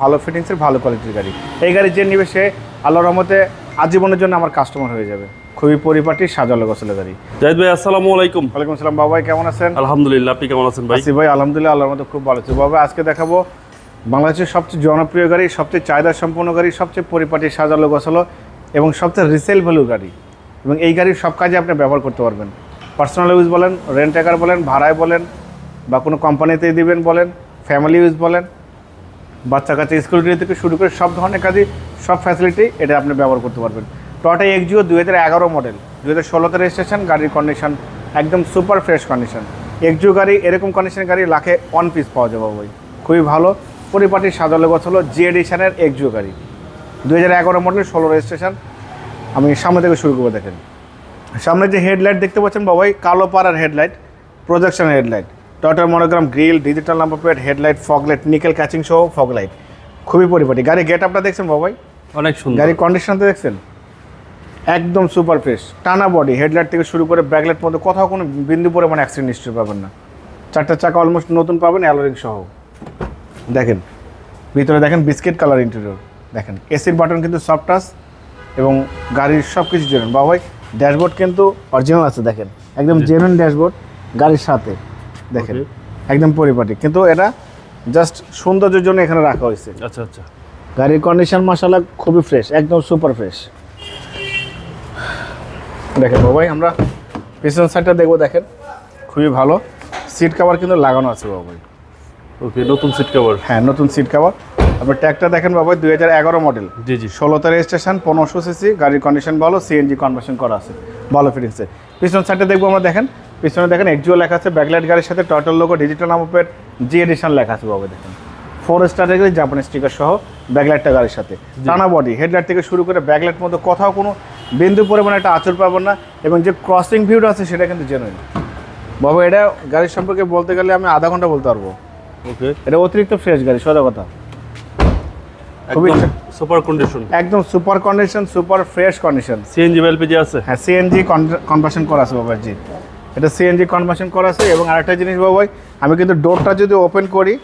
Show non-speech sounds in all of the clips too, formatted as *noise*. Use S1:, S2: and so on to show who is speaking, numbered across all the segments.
S1: ভালো ফিটিংসের ভালো কোয়ালিটির গাড়ি। এই গাড়ি যে নিবে সে আল্লাহর রহমতে আজীবনের জন্য আমার কাস্টমার হয়ে যাবে। খুবই পরিপাটি সাজালো গোছালো গাড়ি।
S2: জাহিদ ভাই আসসালামু আলাইকুম।
S1: ওয়ালাইকুম আসসালাম বাবাই কেমন আছেন?
S2: আলহামদুলিল্লাহ আপনি কেমন আছেন ভাই?
S1: ভাই আলহামদুলিল্লাহ আল্লাহর মতো খুব ভালো আছি। বাবা আজকে দেখাবো বাংলাদেশের সবচেয়ে জনপ্রিয় গাড়ি সবচেয়ে চাহিদা সম্পন্ন গাড়ি সবচেয়ে পরিপাটি সাজালো গোছালো এবং সবচেয়ে রিসেল ভ্যালু গাড়ি। এবং এই গাড়ির সব কাজে আপনি ব্যবহার করতে পারবেন। পার্সোনাল ইউজ বলেন রেন্ট বলেন ভাড়ায় বলেন বা কোনো কোম্পানিতে দিবেন বলেন ফ্যামিলি ইউজ বলেন বাচ্চা কাচ্চা স্কুল ড্রেস থেকে শুরু করে সব ধরনের কাজে সব ফ্যাসিলিটি এটা আপনি ব্যবহার করতে পারবেন। টয়টা এক্সিও দুই হাজার এগারো মডেল দুই হাজার ষোলোতে রেজিস্ট্রেশন গাড়ির কন্ডিশন একদম সুপার ফ্রেশ কন্ডিশন এক্সিও গাড়ি, এরকম কন্ডিশনের গাড়ি লাখে ওয়ান পিস পাওয়া যাবে ওই খুবই ভালো। পরিপাটির সাজালো হলো জি এডিশনের এক্সিও গাড়ি। দুই হাজার এগারো মডেল ষোলো রেজিস্ট্রেশন আমি সামনে থেকে শুরু করব দেখেন। সামনে যে হেডলাইট দেখতে পাচ্ছেন বাবাই কালো পাড়ার headlight projection headlight টয়টার monogram grill digital number plate headlight foglight nickel catching সহ ফগলাইট খুবই পরিপাটি। গাড়ি গেট আপটা দেখছেন বাবাই
S2: অনেক সুন্দর।
S1: গাড়ির কন্ডিশনটা দেখছেন? একদম সুপার ফ্রেশ টানা বডি হেডলাইট থেকে শুরু করে ব্যাকলাইট পর্যন্ত কোথাও কোনো বিন্দু পরিমাণ অ্যাক্সিডেন্ট নিশ্চয়ই পাবেন না। চারটা চাকা অলমোস্ট নতুন পাবেন অ্যালোরিং সহ। দেখেন ভিতরে দেখেন বিস্কিট কালার ইন্টেরিয়র দেখেন এসির বাটন কিন্তু সফট টাচ এবং গাড়ির সব কিছু জেনুইন বাবাই ড্যাশবোর্ড কিন্তু অরিজিনাল আছে দেখেন। একদম জেনুইন ড্যাশবোর্ড গাড়ির সাথে। দেখেন একদম পরিপাটি। কিন্তু এটা জাস্ট সৌন্দর্যের জন্য এখানে রাখা হয়েছে।
S2: আচ্ছা আচ্ছা।
S1: গাড়ির কন্ডিশন মাসালা খুবই ফ্রেশ একদম সুপার ফ্রেশ দেখেন বাবাই আমরা পিছন সাইডটা দেখব দেখেন। খুবই ভালো। সিট কভার কিন্তু লাগানো আছে বাবাই।
S2: ওকে নতুন সিট কাভার
S1: হ্যাঁ নতুন সিট কভার আপনার ট্যাগটা দেখেন বাবাই দুই হাজার এগারো মডেল
S2: জি জি।
S1: ষোলোতে রেজিস্ট্রেশন পনেরোশো সিসি গাড়ির কন্ডিশন ভালো সিএনজি কনভার্সন করা আছে ভালো ফিটিংসে পিছন সাইডটা দেখব আমরা দেখেন। পিছনে দেখেন এক্সিও লেখা আছে ব্যাকলাইট গাড়ির সাথে টয়টাল logo digital plate G edition লেখা আছে বাবা দেখেন। ফোর স্টার রেখে জাপানি স্টিকার সহ ব্যাকলাইটটা গাড়ির সাথে। টানা বডি হেডলাইট থেকে শুরু করে ব্যাকলাইট মধ্যে কোথাও কোনো বিন্দু পরিমাণে একটা আচর পাবেন না এবং যে ক্রসিং ভিউটা আছে সেটা কিন্তু জেনুইন বাবা এটা গাড়ির সম্পর্কে বলতে গেলে আমি আধা ঘণ্টা বলতে পারব।
S2: ওকে
S1: এটা অতিরিক্ত ফ্রেশ গাড়ি সোজা কথা। খুবই
S2: সুপার কন্ডিশন
S1: একদম super condition super fresh condition
S2: CNG LPG আছে।
S1: হ্যাঁ সিএনজি কনভার্সন করা আছে বাবাজি এটা সিএনজি কনভার্সন করা আছে এবং আরেকটা জিনিস বাবাই আমি কিন্তু ডোরটা যদি ওপেন করি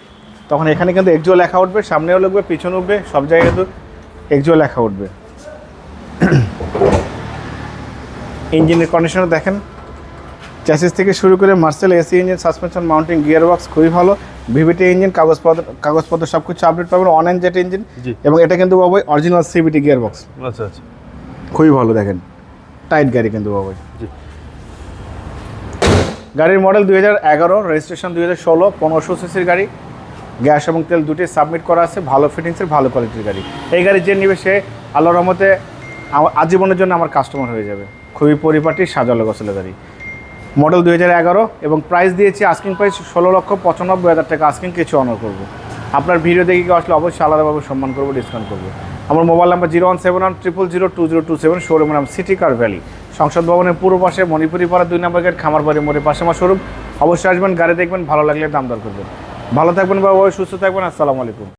S1: তখন এখানে কিন্তু এক্সিও লেখা উঠবে সামনেও লিখবে পিছনে উঠবে সব জায়গায় কিন্তু এক্সিও লেখা উঠবে। *coughs* ইঞ্জিনের কন্ডিশনে দেখেন। চ্যাসিস থেকে শুরু করে Marcel AC engine suspension mounting gear box খুবই ভালো। ভিভিটি ইঞ্জিন কাগজপত্র কাগজপত্র সব কিছু আপডেট পাবেন অন অনলাইন জেট ইঞ্জিন এবং এটা কিন্তু বাবাই অরিজিনাল সিবিটি গিয়ার বক্স
S2: আচ্ছা আচ্ছা।
S1: খুবই ভালো দেখেন। টাইট গাড়ি কিন্তু বাবাই
S2: জি।
S1: গাড়ির মডেল দুই হাজার এগারো, রেজিস্ট্রেশন দুই হাজার ষোলো, পনেরোশো সিসির গাড়ি। গ্যাস এবং তেল দুটি সাবমিট করা আছে, ভালো ফিটিংসের, ভালো কোয়ালিটির গাড়ি। এই গাড়ি যে নিবে সে আল্লাহর রহমতে আজীবনের জন্য আমার কাস্টমার হয়ে যাবে। খুবই পরিপাটি, সাজালো গোছালো গাড়ি। মডেল দুই হাজার এগারো এবং প্রাইস দিয়েছি আস্কিং প্রাইস ষোলো লক্ষ পঁচানব্বই হাজার টাকা। আস্কিং কিছু অনার করব। আপনার ভিডিও দেখে কেউ আসলে অবশ্যই আলাদাভাবে সম্মান করব ডিসকাউন্ট করব। আমার mobile number zero one seven one triple zero two zero two seven শোরুমের নাম সিটি কার ভ্যালি সংসদ ভবনের পূর্ব পাশে মণিপুরি পাড়া দুই নম্বর গেট খামারবাড়ি মোড়ে পাশে মা স্বরূপ অবশ্যই আসবেন, গাড়ি দেখবেন, ভালো লাগলে দাম দর করবেন। ভালো থাকবেন বাবু সুস্থ থাকবেন, আসসালামু আলাইকুম।